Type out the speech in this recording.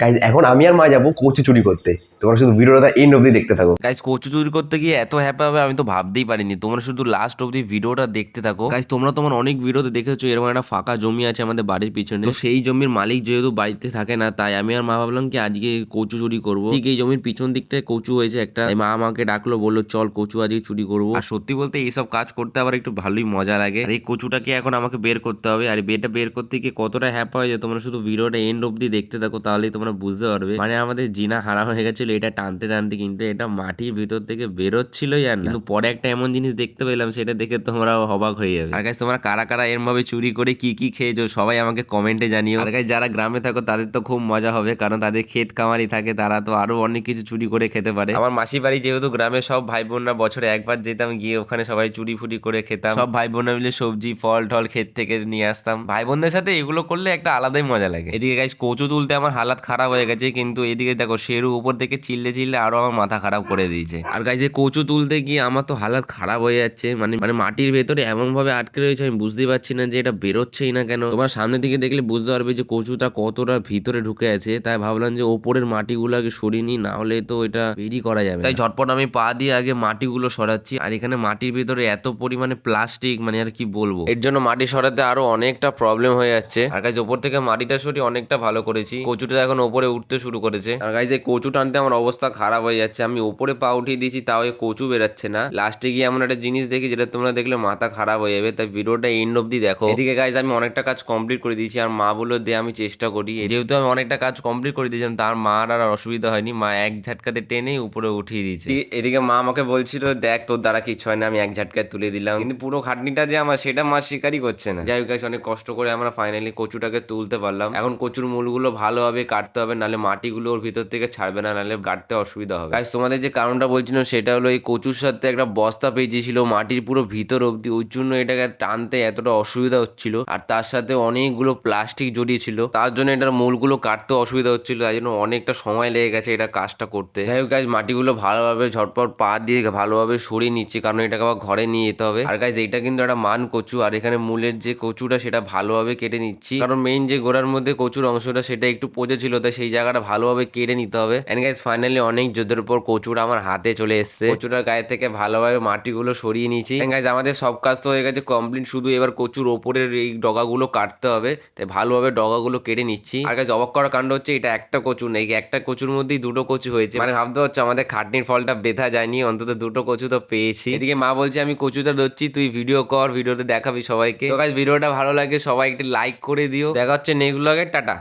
Guys এখন আমি আর মা যাব কচু চুরি করতে। তোমরা শুধু ভিডিওটা এন্ড অব্দি দেখতে থাকো। গাইস কচু চুরি করতে গিয়ে এত হ্যাপি হবে আমি তো ভাবতেই পারিনি। তোমরা শুধু লাস্ট অব্দি ভিডিওটা দেখতে থাকো। গাইস তোমরা তোমার অনেক ভিডিওতে দেখেছ, এরকম একটা ফাঁকা জমি আছে আমাদের বাড়ির পিছনে। সেই জমির মালিক যেহেতু বাড়িতে থাকে না, তাই আমি আর মা ভাবলাম কি আজকে কচু চুরি করব। ঠিক এই জমির পিছন দিকটায় কচু হয়েছে একটা। মা আমাকে ডাকলো, বলল, চল, কচু আজকে চুরি করব। আর সত্যি বলতে এইসব কাজ করতে আবার একটু ভালোই মজা লাগে। আর এই কচুটাকে এখন আমাকে বের করতে হবে। আর বেটা বের করতে গিয়ে কতটা হ্যাপা হয়ে যায় তোমরা শুধু ভিডিওটা এন্ড অব্দি দেখতে থাকো, তাহলেই তোমরা বুঝতে পারবে। মানে আমাদের জিনা হারা হয়ে গেছিল, এটা টানতে টানতে কিন্তু এটা মাটির ভিতর থেকে বেরোচ্ছিলই আর কিন্তু পরে একটা এমন জিনিস দেখতে পেলাম, সেটা দেখে তোমরা অবাক হয়ে যাবে। আর তোমরা কারা কারা এরম ভাবে চুরি করে কি কি খেয়েছো, সবাই আমাকে কমেন্টে জানিও। আর গাইস যারা গ্রামে থাকো, তাদের তো খুব মজা হবে, কারণ তাদের ক্ষেত কামারি থাকে, তারা তো আরও অনেক কিছু চুরি করে খেতে পারে। আমার মাসি বাড়ি যেহেতু গ্রামে, সব ভাই বোনরা বছরে একবার যেতাম, গিয়ে ওখানে সবাই চুরি ফুরি করে খেতাম। সব ভাই বোনরা মিলে সবজি, ফল টল ক্ষেত থেকে নিয়ে আসতাম। ভাই বোনদের সাথে এগুলো করলে একটা আলাদাই মজা লাগে। এদিকে গাইস কচু তুলতে আমার হালাত খারাপ হয়ে গেছে, কিন্তু এদিকে দেখো শেরু উপর থেকে চিল্লে চিল্লে আরও আমার মাথা খারাপ করে দিয়েছে। আর এই কচু তুলতে গিয়ে আমার তো হালাত খারাপ হয়ে যাচ্ছে মানে মানে মাটির ভেতরে এমন ভাবে আটকে রয়েছে, আমি বুঝতেই পারছি না যে এটা বেরোচ্ছেই না কেন। তোমার সামনে দিকে দেখলে বুঝতে পারবে যে কচুটা কতটা ভিতরে ঢুকে আছে, তাই ভাবলাম যে ওপরের মাটিগুলো আগে সরিয়ে নিই, না হলে তো এটা বেরি করা যাবে তাই ঝটপট আমি পা দিয়ে আগে মাটিগুলো সরাচ্ছি, আর এখানে মাটির ভিতরে এত পরিমাণে প্লাস্টিক মানে আর কি বলব। এর জন্য মাটি সরাতে আরও অনেকটা প্রবলেম হয়ে যাচ্ছে। আর গাইজ ওপর থেকে মাটিটা সরিয়ে অনেকটা ভালো করেছি। কচুটা এখন ওপরে উঠতে শুরু করেছে। আর গাইজ এই কচু টানতে আমার অবস্থা খারাপ হয়ে যাচ্ছে। আমি ওপরে পা উঠিয়ে দিয়েছি তাও এই কচু বেরাচ্ছে না। লাস্টে গিয়ে এমন একটা জিনিস দেখি যেটা তোমরা দেখলে মাথা খারাপ হয়ে যাবে। তাই ভিডিওটা এন্ড অব্দি দেখো। এদিকে গাইজ আমি অনেকটা কাজ কমপ্লিট করে দিয়েছি। আর মা বলে দিয়ে আমি চেষ্টা করি। যেহেতু আমি অনেকটা কাজ কমপ্লিট করে দিয়েছিলাম তার মার আর অসুবিধা হয়নি। মা এক ঝাটকাতে টেনে উপরে উঠিয়ে দিয়েছে। এদিকে মা আমাকে বলছিল দেখ তোর দ্বারা কিছু হয় না আমি এক ঝাটকায় তুলে দিলাম। কিন্তু পুরো খাটনিটা যে আমার সেটা মা স্বীকারই করছে না। যাই হোক অনেক কষ্ট করে আমরা ফাইনালি কচুটাকে তুলতে পারলাম। এখন কচুর মূলগুলো ভালোভাবে কাটতে হবে নালে মাটিগুলো ওর ভিতর থেকে ছাড়বে না নালে কাটতে অসুবিধা হবে। গাইস তোমাদের যে কারণটা বলছিলাম, সেটা হলো এই কচুর সাথে একটা বস্তা পেয়েছিল মাটির পুরো ভিতর অবধি। ওই জন্য এটাকে টানতে এতটা অসুবিধা হচ্ছিল, আর তার সাথে অনেকগুলো প্লাস্টিক জড়িয়ে ছিল তার জন্য এটার মূলগুলো কাটতে অসুবিধা হচ্ছিল, তাই জন্য অনেকটা সময় লেগে গেছে এটা কাজটা করতে। যাই হোক গাছ মাটিগুলো ভালোভাবে ঝটপট পা দিয়ে ভালোভাবে সরিয়ে নিচ্ছে, কারণ এটাকে আবার ঘরে নিয়ে যেতে হবে। আর গাছ এইটা কিন্তু একটা মান কচু, আর এখানে মূলের যে কচুটা, সেটা ভালোভাবে কেটে নিচ্ছি। কারণ মেইন যে গোড়ার মধ্যে কচুর অংশটা, সেটা একটু পচে ছিল তাই সেই জায়গাটা ভালোভাবে কেড়ে নিতে হবে। এন্ড গাইজ ফাইনালি অনেক যুদ্ধের উপর কচুটা আমার হাতে চলে এসছে। কচুটার গায়ে থেকে ভালোভাবে মাটিগুলো সরিয়ে নিয়েছি। গাইজ আমাদের সব কাজ তো হয়ে গেছে কমপ্লিট শুধু এবার কচুর ওপরের এই ডগাগুলো কাটতে হবে। তাই ভালোভাবে ডগাগুলো কেটে নিচ্ছি। আর গাইজ অবাক করার কাণ্ড হচ্ছে এটা একটা কচু নেই, একটা কচুর মধ্যেই দুটো কচু হয়েছে। মানে ভাবতে হচ্ছে আমাদের খাটনির ফলটা বেথা যায়নি, অন্তত দুটো কচু তো পেয়েছি। এদিকে মা বলছে, আমি কচুটা ধরছি, তুই ভিডিও কর ভিডিওতে দেখাবি সবাইকে। তো গাইজ ভিডিওটা ভালো লাগে সবাই একটি লাইক করে দিও। দেখা হচ্ছে নেক্সট ব্লগে টাটা।